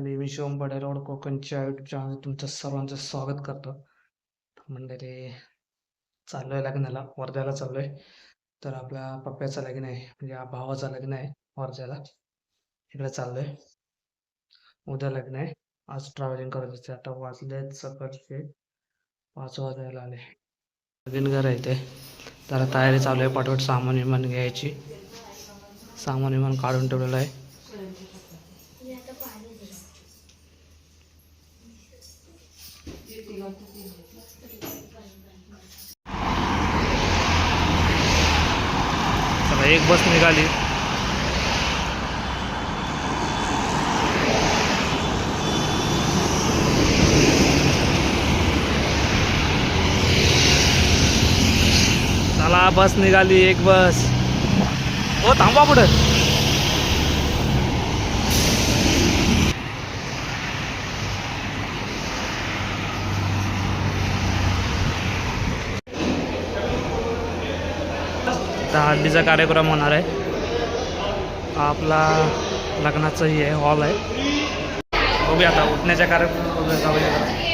मंडळी मी शिवम बडे रोड कोकणच्या युट्यूब चॅनल तुमचं सर्वांचं स्वागत करतो. मंडळी चाललोय लग्नाला वर्ध्याला चाललोय. तर आपल्या पप्प्याचं लग्न आहे म्हणजे या भावाचं लग्न आहे वर्ध्याला. इकडे चाललोय. उद्या लग्न आहे. आज ट्रॅव्हलिंग करत असते. आता वाजले सकाळचे पाच वाजायला आले. लगीन घर आहे ते. तर तयारी चालू आहे. पाठवट सामान विमान घ्यायची. सामान विमान काढून ठेवलेलं आहे. एक बस निघाली. चला बस निघाली एक बस. हो थांबा पुढं. हळदीचा कार्यक्रम होणार आहे. आपला लग्नाचंही आहे हॉल आहे. बघूया आता उठण्याच्या कार्यक्रम बघूया जाऊया.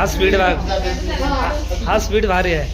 हा स्पीड हा स्पीड भारी आहे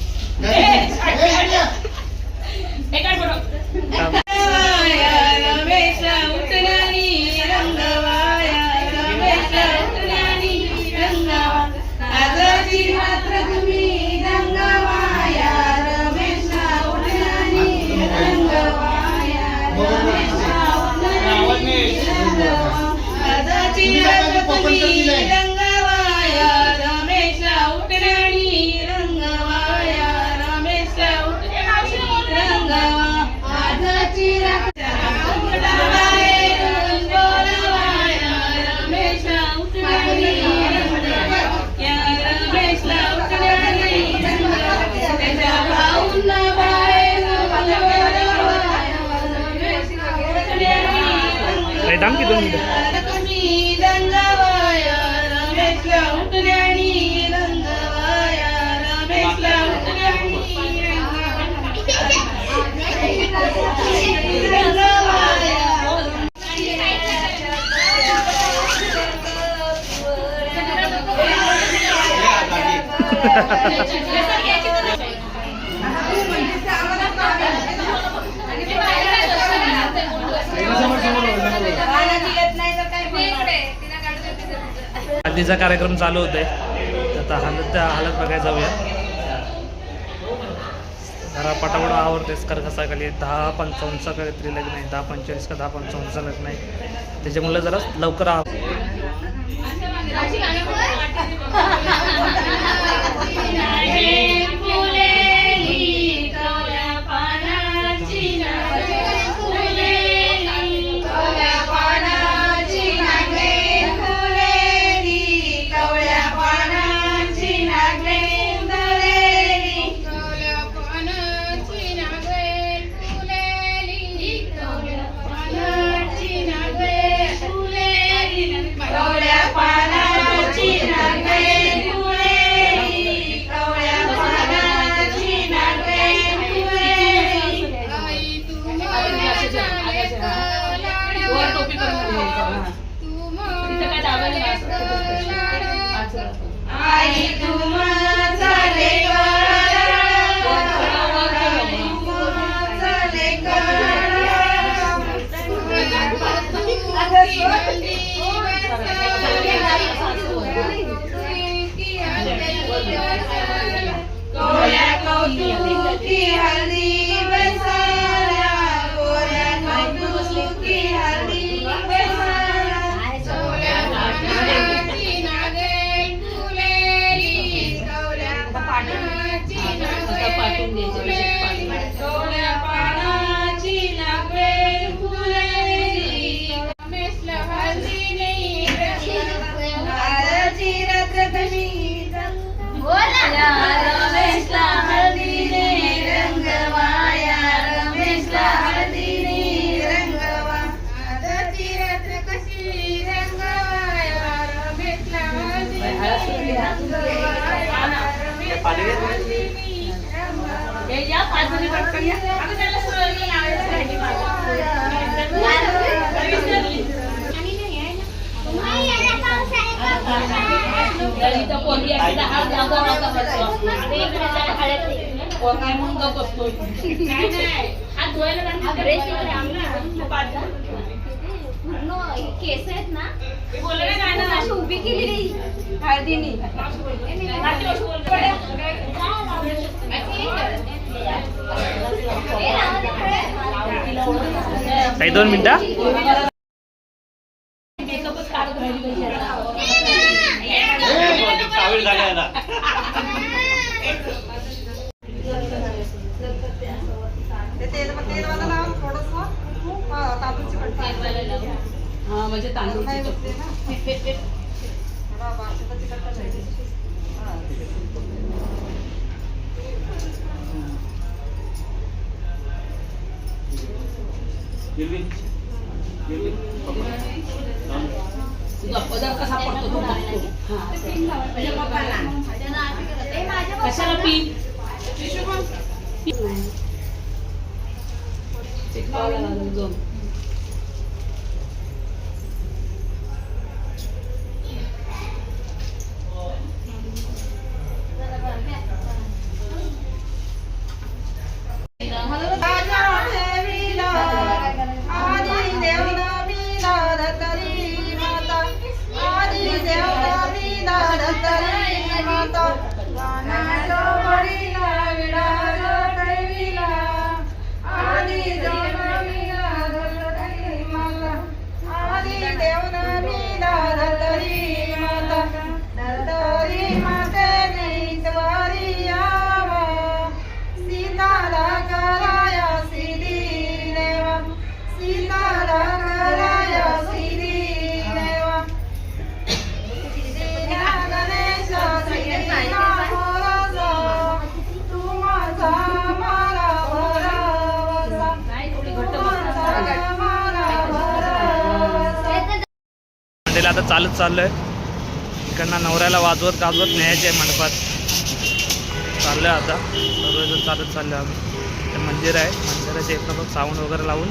많이 남기둡니다. हल्दीचा कार्यक्रम चालू होतोय. तर आता हालत त्या हालत बघायला जाऊया. जरा पटापट आवडतेस कर कसा खाली दहा पंचावन्नचा काहीतरी लग्न आहे. दहा पंचेचाळीस का दहा पंचावन्नचा लग्न आहे. त्याच्यामुळे जरा लवकर आव इथं पोरगी अशी बसतो. आणि इकडे म्हणून बसतो. नाही. हात धुवायला. केस आहेत ना मी बोलले ना गाणं अशी उभी केली हळदीनी. काही दोन मिनिटं हा म्हणजे तांदूळची चटणी. गिरवी गिरवी तुझा पदर कसा पडतो तो बघतो. हा. कशाला पीठ चिकटवायला लागेल दोन. मंडळीला आता चालत आहे इकडनं नवऱ्याला वाजवत गाजवत न्यायचे आहे मंडपात. आहे आता. सर्वजण चालत चाललं आम्ही. ते मंदिर आहे. मंदिराच्या इथं पण साऊंड वगैरे लावून.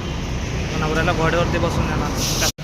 नवऱ्याला घोड्यावरती बसून येणार.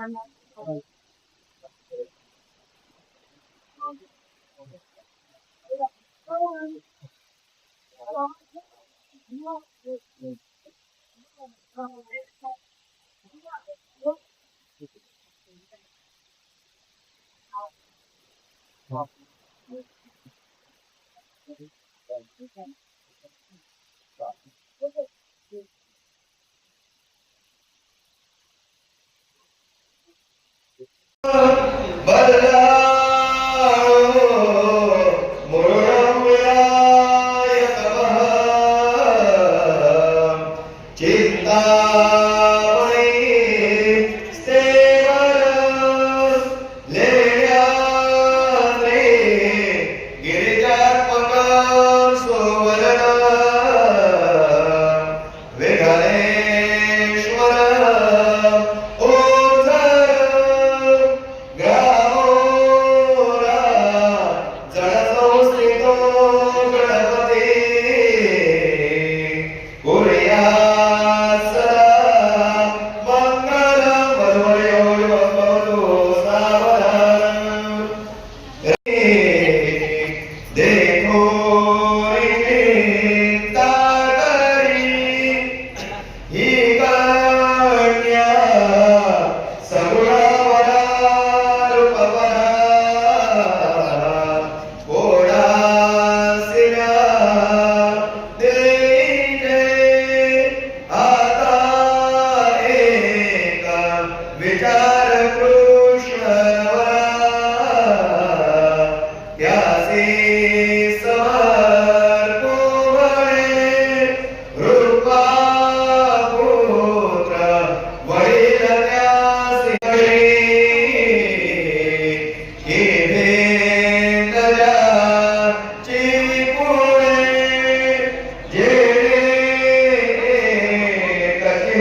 thân không? Thank you. But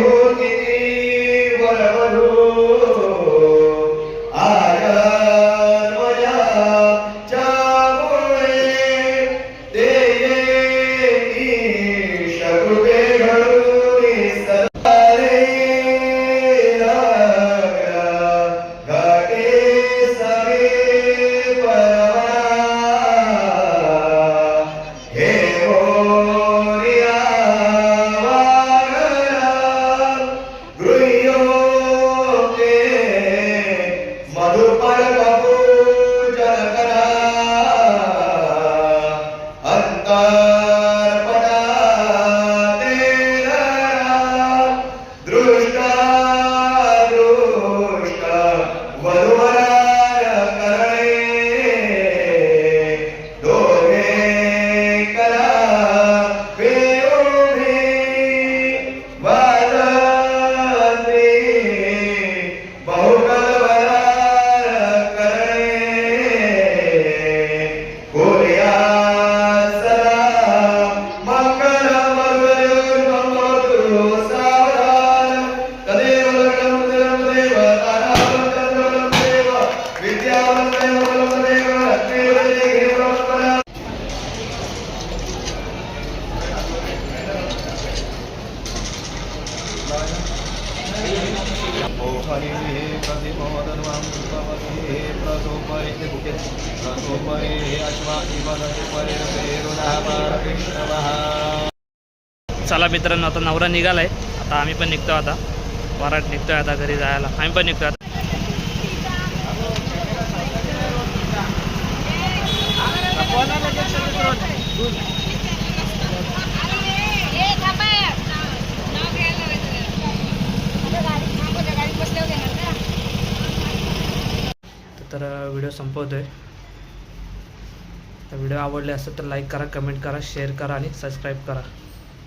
ಹೋಗಿ चला मित्रांनो आता नवरा आहे आता आम्ही पण निघतो आता. वराट निघतोय आता घरी जायला. आम्ही पण निघतो आता. तर व्हिडिओ संपवतोय. व्हिडिओ आवडले असेल तर लाईक करा कमेंट करा शेअर करा आणि सबस्क्राईब करा.